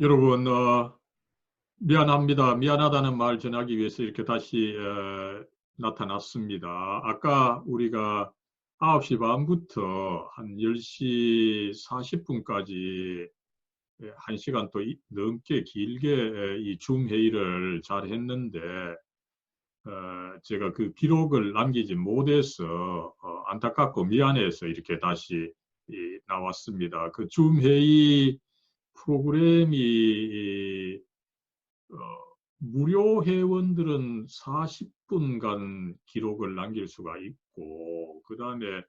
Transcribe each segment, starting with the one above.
여러분 어, 미안합니다. 미안하다는 말 전하기 위해서 이렇게 다시 어, 나타났습니다. 아까 우리가 9시 반부터 한 10시 40분까지 1시간 또 넘게 길게 이 줌 회의를 잘 했는데 어, 제가 그 기록을 남기지 못해서 어, 안타깝고 미안해서 이렇게 다시 나왔습니다. 그 줌 회의 프로그램이 어, 무료 회원들은 40분간 기록을 남길 수가 있고 그 다음에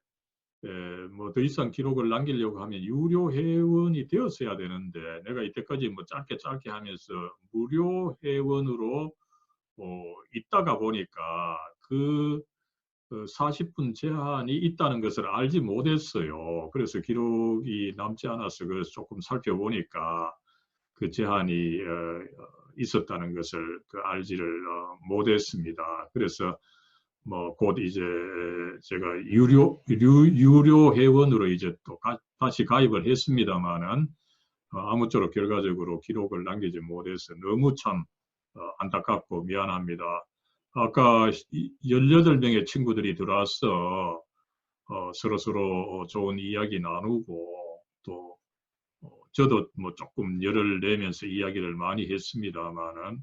뭐 더 이상 기록을 남기려고 하면 유료 회원이 되었어야 되는데 내가 이때까지 뭐 짧게 짧게 하면서 무료 회원으로 어, 있다가 보니까 그 40분 그 제한이 있다는 것을 알지 못했어요. 그래서 기록이 남지 않아서 그래서 조금 살펴보니까 그 제한이 어, 있었다는 것을 그 알지를 어, 못했습니다. 그래서 뭐 곧 이제 제가 유료 유료 회원으로 이제 또 가, 다시 가입을 했습니다만은 어, 아무쪼록 결과적으로 기록을 남기지 못해서 너무 참 안타깝고 미안합니다. 아까 18명의 친구들이 들어와서 어, 서로서로 좋은 이야기 나누고 또 어, 저도 뭐 조금 열을 내면서 이야기를 많이 했습니다만은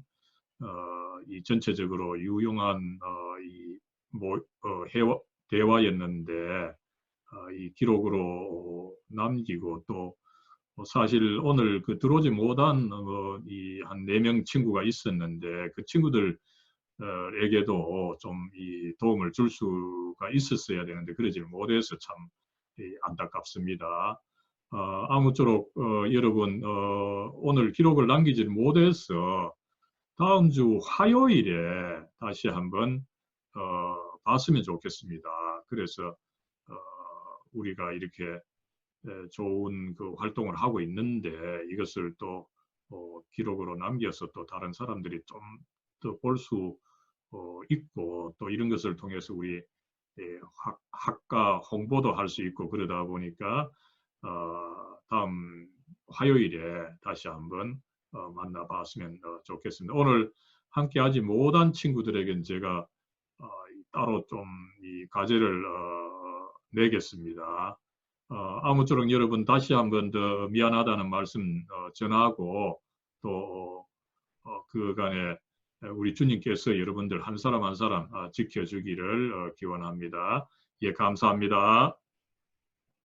어, 이 전체적으로 유용한 어, 이 뭐, 어, 해와, 대화였는데 어, 이 기록으로 남기고 또 사실 오늘 그 들어오지 못한 어, 이한 네 명 친구가 있었는데 그 친구들 에게도 좀 이 도움을 줄 수가 있었어야 되는데 그러지 못해서 참 안타깝습니다. 어, 아무쪼록 어, 여러분 어, 오늘 기록을 남기지 못해서 다음 주 화요일에 다시 한번 어, 봤으면 좋겠습니다. 그래서 어, 우리가 이렇게 좋은 그 활동을 하고 있는데 이것을 또 어, 기록으로 남겨서 또 다른 사람들이 좀 볼수 어, 있고 또 이런 것을 통해서 우리 예, 학, 학과 홍보도 할 수 있고 그러다 보니까 어, 다음 화요일에 다시 한번 어, 만나봤으면 어, 좋겠습니다. 오늘 함께 하지 못한 친구들에겐 제가 어, 따로 좀 이 과제를 어, 내겠습니다. 아무쪼록 여러분 다시 한번 더 미안하다는 말씀 전하고 또 그간에 우리 주님께서 여러분들 한 사람 한 사람 아, 지켜주기를 어, 기원합니다. 예, 감사합니다.